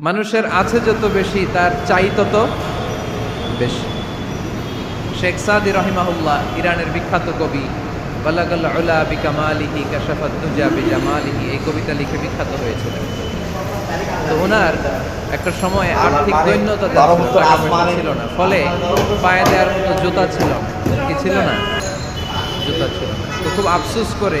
মানুষের আছে যত বেশি তার চাই তত বেশি। শেখ সাদি রহিমাহুল্লাহ ইরানের বিখ্যাত কবি বালাগাল উলা বিকামালিহি কাশাফাত দুজা বিজামালিহি এই কবিতা লিখে বিখ্যাত হয়েছিলেন। তো ওনার একটা সময় আর্থিক দৈন্যতা ছিল না। ফলে পায়ে দেওয়ার মতো জুতা ছিল কি ছিল না? জুতা ছিল না। তো খুব আফসোস করে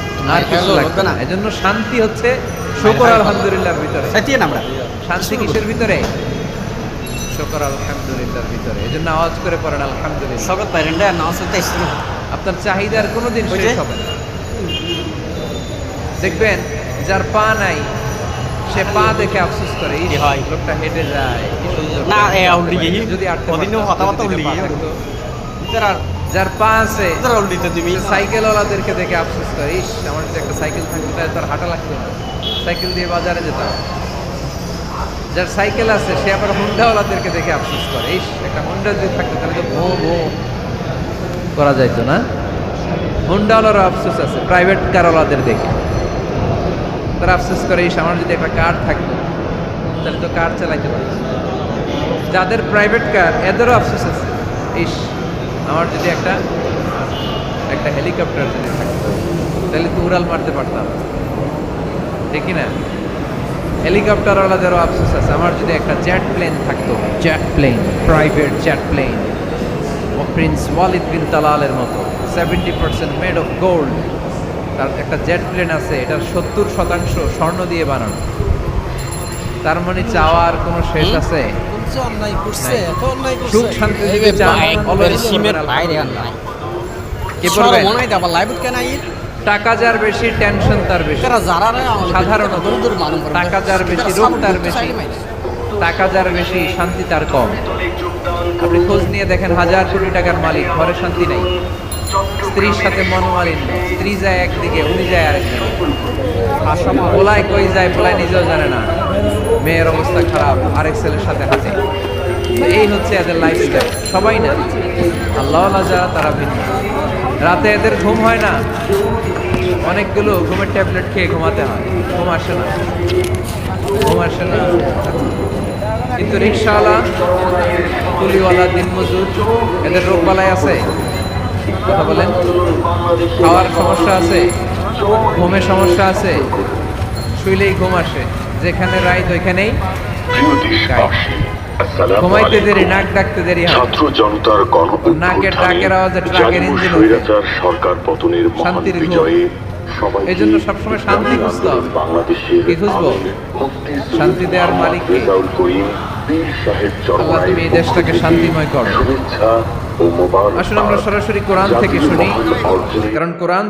আর কিছু লাগবে না। এজন্য শান্তি হচ্ছে শুকর আলহামদুলিল্লাহর ভিতরে। সাথিয়ে আমরা। শান্তি কিসের ভিতরে? শুকর আলহামদুলিল্লাহর ভিতরে। এজন্য আওয়াজ করে পড়েন আলহামদুলিল্লাহ। সাথে এসেছিল। আপনার চাহিদার কোনোদিন ওই শেষ হবে না। দেখবেন যার পা নাই সে পা দেখে আফসোস করে? লোকটা হেঁটে যায় না, যদি পারতাম, কথাবার্তা যার পা আছে তুমি? সাইকেলওয়ালাদেরকে দেখে আফসোস করে ইস আমার যদি একটা সাইকেল থাকতো তাহলে তার হাঁটা লাগতো না। সাইকেল দিয়ে বাজারে যেতাম। যার সাইকেল আছে সে আবার হুন্ডাওয়ালাদেরকে দেখে আফসোস করে ইস একটা হুন্ডা যদি থাকতো তাহলে তো ভো ভো করা যাইতো না। হুন্ডাওয়ালারও আফসোস আছে প্রাইভেট কারওয়ালাদের দেখে। তারা আফসোস করে ইস আমার যদি একটা কার থাকতো তাহলে তো কার চালাইতে পারতো যাদের প্রাইভেট কার এদেরও আফসোস আছে ইস আমার যদি একটা একটা হেলিকপ্টার যদি থাকতো তাহলে তো উড়াল মারতে পারতাম। দেখি না হেলিকপ্টারওয়ালাদেরও আফসোস আছে আমার যদি একটা জ্যাট প্লেন থাকতো jet plane private jet plane prince Walid bin তালালের মতো seventy percent made of gold তার একটা জেট প্লেন আছে এটার সত্তর শতাংশ স্বর্ণ দিয়ে বানানো। তার মানে চাওয়ার কোনো শেষ আছে? অন্যায় করছে এত অন্যায় করছে। সুখ শান্তি যদি চান একবারে always বাইরে আর কে সব মনে লাইভ কেন আই টাকা যার বেশি টেনশন তার বেশি। তারা যারা সাধারণত টাকা যার বেশি রোগ তার বেশি। টাকা যার বেশি শান্তি তার কম। আপনি খোঁজ নিয়ে দেখেন হাজার কোটি টাকার মালিক ঘরে শান্তি নাই। স্ত্রীর সাথে মনোমালিন্য। স্ত্রী যায় একদিকে উনি যায় আরেকদিকে পোলায় কই যায় পোলায় নিজেও জানে না। মেয়ের অবস্থা খারাপ, আরেক ছেলের সাথে হাতে এই হচ্ছে এদের লাইফস্টাইল সবাই না, আল্লাহ যারা তারা ভিন্ন। রাতে এদের ঘুম হয় না। অনেকগুলো ঘুমের ট্যাবলেট খেয়ে ঘুমাতে হয়। ঘুম আসে না। ঘুম আসে না। কিন্তু রিক্সাওয়ালা কুলিওয়ালা দিনমজুর, এদের রোগ বালাই আছে? কথা বলেন। খাওয়ার সমস্যা আছে? ঘুমের সমস্যা আছে? শুইলেই ঘুম আসে। যেখানে রাইত ওইখানেই প্রিয় দেশবাসী আসসালামু ঘুমাইতে দেরি নাক ডাকতে দেরি ছাত্র জনতার গণ নাকের ডাকের আওয়াজে ট্রাকের ইঞ্জিন সরকার পতনের শান্তির বিজয়ে এই জন্য সবসময় শান্তি খুঁজতে হবে। কি খুঁজবো? শান্তি দেওয়ার মালিক কে? রেজাউল করিম পীর সাহেব আল্লাহ তুমি এই দেশটাকে শান্তিময় করো। আসলে আমরা সরাসরি কোরআন থেকে শুনি কারণ কোরআন